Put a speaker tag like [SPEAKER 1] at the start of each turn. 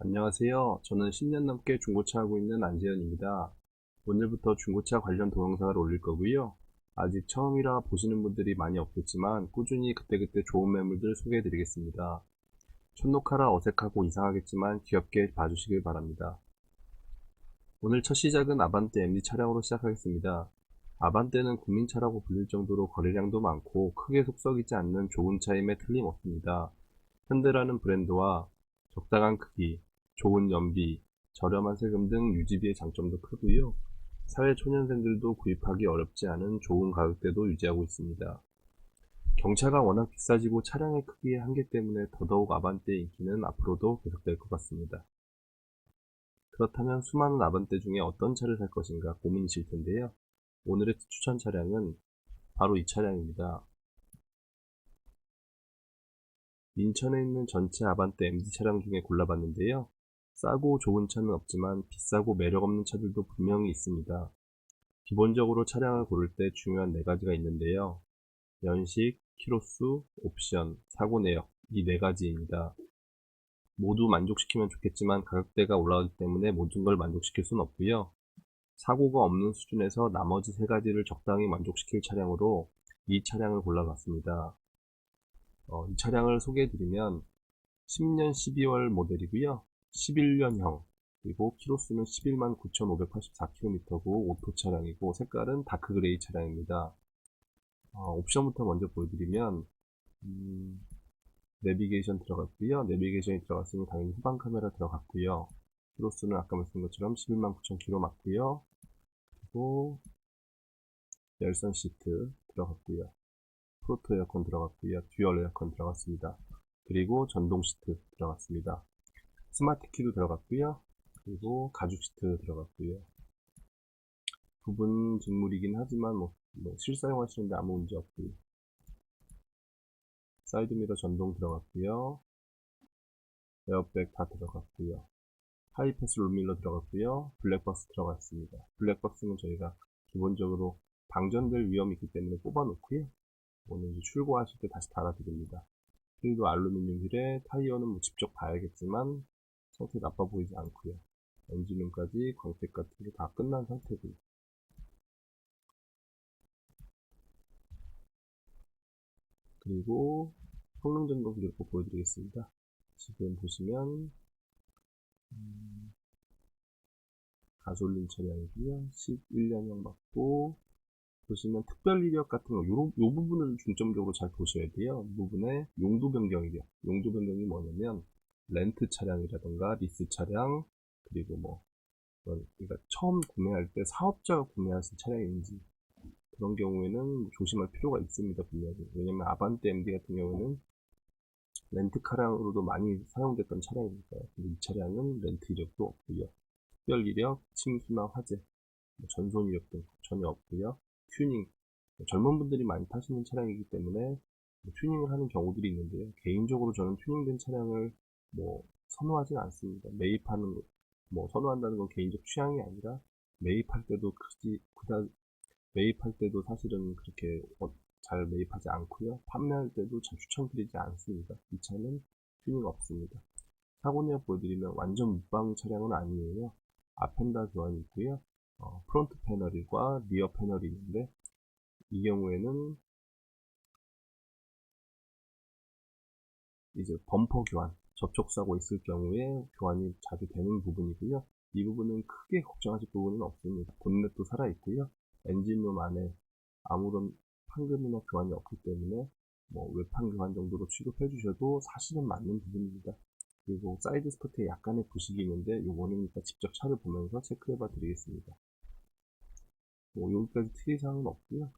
[SPEAKER 1] 안녕하세요. 저는 10년 넘게 중고차 하고 있는 안재현입니다. 오늘부터 중고차 관련 동영상을 올릴 거고요. 아직 처음이라 보시는 분들이 많이 없겠지만 꾸준히 그때그때 좋은 매물들 소개해 드리겠습니다. 촌노카라 어색하고 이상하겠지만 귀엽게 봐주시길 바랍니다. 오늘 첫 시작은 아반떼 MD 차량으로 시작하겠습니다. 아반떼는 국민차라고 불릴 정도로 거래량도 많고 크게 속썩이지 않는 좋은 차임에 틀림없습니다. 현대라는 브랜드와 적당한 크기, 좋은 연비, 저렴한 세금 등 유지비의 장점도 크고요. 사회 초년생들도 구입하기 어렵지 않은 좋은 가격대도 유지하고 있습니다. 경차가 워낙 비싸지고 차량의 크기의 한계 때문에 더더욱 아반떼의 인기는 앞으로도 계속될 것 같습니다. 그렇다면 수많은 아반떼 중에 어떤 차를 살 것인가 고민이실 텐데요. 오늘의 추천 차량은 바로 이 차량입니다. 인천에 있는 전체 아반떼 MD 차량 중에 골라봤는데요. 싸고 좋은 차는 없지만 비싸고 매력 없는 차들도 분명히 있습니다. 기본적으로 차량을 고를 때 중요한 네 가지가 있는데요. 연식, 키로수, 옵션, 사고 내역 이 네 가지입니다. 모두 만족시키면 좋겠지만 가격대가 올라가기 때문에 모든 걸 만족시킬 수는 없고요. 사고가 없는 수준에서 나머지 세 가지를 적당히 만족시킬 차량으로 이 차량을 골라봤습니다. 어, 이 차량을 소개해드리면 10년 12월 모델이고요. 11년형 그리고 키로수는 11만 9,584km고 오토 차량이고 색깔은 다크 그레이 차량입니다. 어, 옵션부터 먼저 보여드리면 음, 내비게이션 들어갔고요. 내비게이션이 들어갔으니 당연히 후방 카메라 들어갔고요. 키로수는 아까 말씀드린 것처럼 11만 9,000km 맞고요. 그리고 열선 시트 들어갔고요. 프로토 에어컨 들어갔고요. 듀얼 에어컨 들어갔습니다. 그리고 전동 시트 들어갔습니다. 스마트 키도 들어갔고요. 그리고 가죽 시트 들어갔고요. 부분 직물이긴 하지만 뭐, 뭐 실사용하시는데 아무 문제 없고요. 사이드 미러 전동 들어갔고요. 에어백 다 들어갔고요. 하이패스 롤밀러 들어갔고요. 블랙박스 들어갔습니다. 블랙박스는 저희가 기본적으로 방전될 위험이 있기 때문에 뽑아 놓고요. 오늘 이제 출고하실 때 다시 달아드립니다. 휠도 알루미늄 휠에 타이어는 뭐 직접 봐야겠지만 상태 나빠 보이지 않고요. 엔진룸까지 광택 같은 게 다 끝난 상태고요. 그리고 성능 점검 기록 보여드리겠습니다. 지금 보시면 음, 가솔린 차량이고요. 11년형 맞고 보시면 특별 이력 같은 거, 요, 요 부분을 중점적으로 잘 보셔야 돼요. 이 부분에 용도 변경 이력. 용도 변경이 뭐냐면, 렌트 차량이라던가, 리스 차량, 그리고 뭐, 그러니까 처음 구매할 때 사업자가 구매하신 차량인지, 그런 경우에는 조심할 필요가 있습니다, 분명히. 왜냐면 아반떼 MD 같은 경우는 렌트 차량으로도 많이 사용됐던 차량이니까요. 이 차량은 렌트 이력도 없고요. 특별 이력, 침수나 화재, 뭐 전손 이력 등 전혀 없고요. 튜닝 젊은 분들이 많이 타시는 차량이기 때문에 뭐 튜닝을 하는 경우들이 있는데요. 개인적으로 저는 튜닝된 차량을 뭐 선호하진 않습니다. 매입하는 뭐 선호한다는 건 개인적 취향이 아니라 매입할 때도 굳이 그다 매입할 때도 사실은 그렇게 어, 잘 매입하지 않고요. 판매할 때도 잘 추천드리지 않습니다. 이 차는 튜닝 없습니다. 사고 내역 보여드리면 완전 무방 차량은 아니에요. 앞펜다 교환이 있고요. 어, 프론트 패널과 리어 패널이 있는데 이 경우에는 이제 범퍼 교환, 접촉사고 있을 경우에 교환이 자주 되는 부분이고요. 이 부분은 크게 걱정하실 부분은 없습니다. 본넷도 살아있고요. 엔진룸 안에 아무런 판금이나 교환이 없기 때문에 뭐 외판 교환 정도로 취급해 주셔도 사실은 맞는 부분입니다. 그리고 사이드 스커트에 약간의 부식이 있는데 요거는 직접 차를 보면서 체크해 봐 드리겠습니다. 뭐 여기까지 특이사항은 없고요.